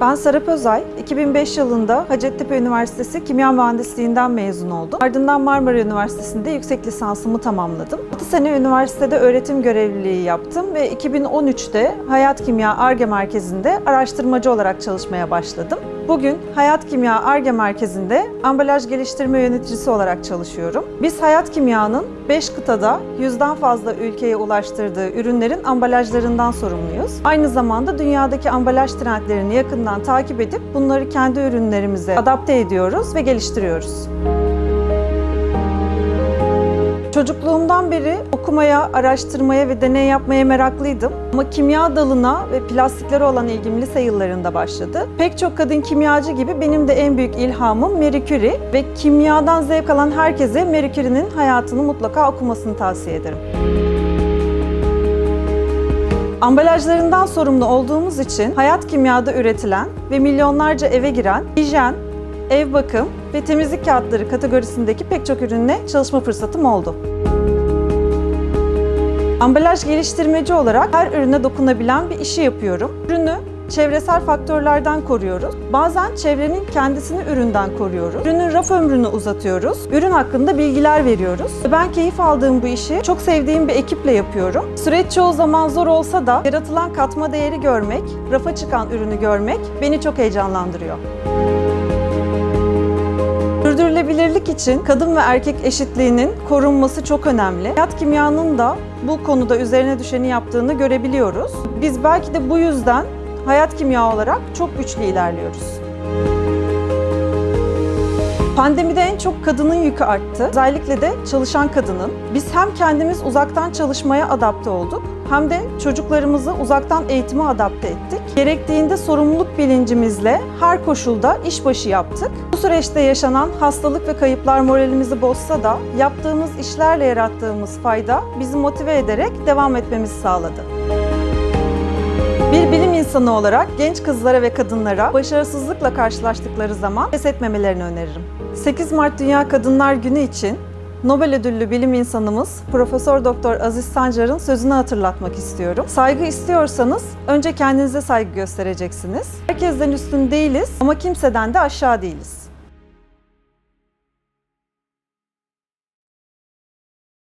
Ben Serap Özay, 2005 yılında Hacettepe Üniversitesi Kimya Mühendisliğinden mezun oldum. Ardından Marmara Üniversitesi'nde yüksek lisansımı tamamladım. 6 sene üniversitede öğretim görevliliği yaptım ve 2013'te Hayat Kimya ARGE Merkezi'nde araştırmacı olarak çalışmaya başladım. Bugün Hayat Kimya ARGE Merkezi'nde ambalaj geliştirme yöneticisi olarak çalışıyorum. Biz Hayat Kimya'nın 5 kıtada yüzden fazla ülkeye ulaştırdığı ürünlerin ambalajlarından sorumluyuz. Aynı zamanda dünyadaki ambalaj trendlerini yakından takip edip bunları kendi ürünlerimize adapte ediyoruz ve geliştiriyoruz. Çocukluğumdan beri okumaya, araştırmaya ve deney yapmaya meraklıydım. Ama kimya dalına ve plastiklere olan ilgim lise yıllarında başladı. Pek çok kadın kimyacı gibi benim de en büyük ilhamım Marie Curie ve kimyadan zevk alan herkese Marie Curie'nin hayatını mutlaka okumasını tavsiye ederim. Ambalajlarından sorumlu olduğumuz için hayat kimyada üretilen ve milyonlarca eve giren hijyen, ev bakım ve temizlik kağıtları kategorisindeki pek çok ürünle çalışma fırsatım oldu. Ambalaj geliştirmeci olarak her ürüne dokunabilen bir işi yapıyorum. Ürünü çevresel faktörlerden koruyoruz. Bazen çevrenin kendisini üründen koruyoruz. Ürünün raf ömrünü uzatıyoruz. Ürün hakkında bilgiler veriyoruz. Ben keyif aldığım bu işi çok sevdiğim bir ekiple yapıyorum. Süreç çoğu zaman zor olsa da yaratılan katma değeri görmek, rafa çıkan ürünü görmek beni çok heyecanlandırıyor. Sürdürülebilirlik için kadın ve erkek eşitliğinin korunması çok önemli. Hayat kimyanın da bu konuda üzerine düşeni yaptığını görebiliyoruz. Biz belki de bu yüzden hayat kimya olarak çok güçlü ilerliyoruz. Pandemide en çok kadının yükü arttı. Özellikle de çalışan kadının. Biz hem kendimiz uzaktan çalışmaya adapte olduk hem de çocuklarımızı uzaktan eğitime adapte ettik. Gerektiğinde sorumluluk bilincimizle her koşulda işbaşı yaptık. Bu süreçte yaşanan hastalık ve kayıplar moralimizi bozsa da yaptığımız işlerle yarattığımız fayda bizi motive ederek devam etmemizi sağladı. Bir bilim insanı olarak genç kızlara ve kadınlara başarısızlıkla karşılaştıkları zaman pes etmemelerini öneririm. 8 Mart Dünya Kadınlar Günü için Nobel ödüllü bilim insanımız Profesör Doktor Aziz Sancar'ın sözünü hatırlatmak istiyorum. Saygı istiyorsanız önce kendinize saygı göstereceksiniz. Herkesten üstün değiliz ama kimseden de aşağı değiliz.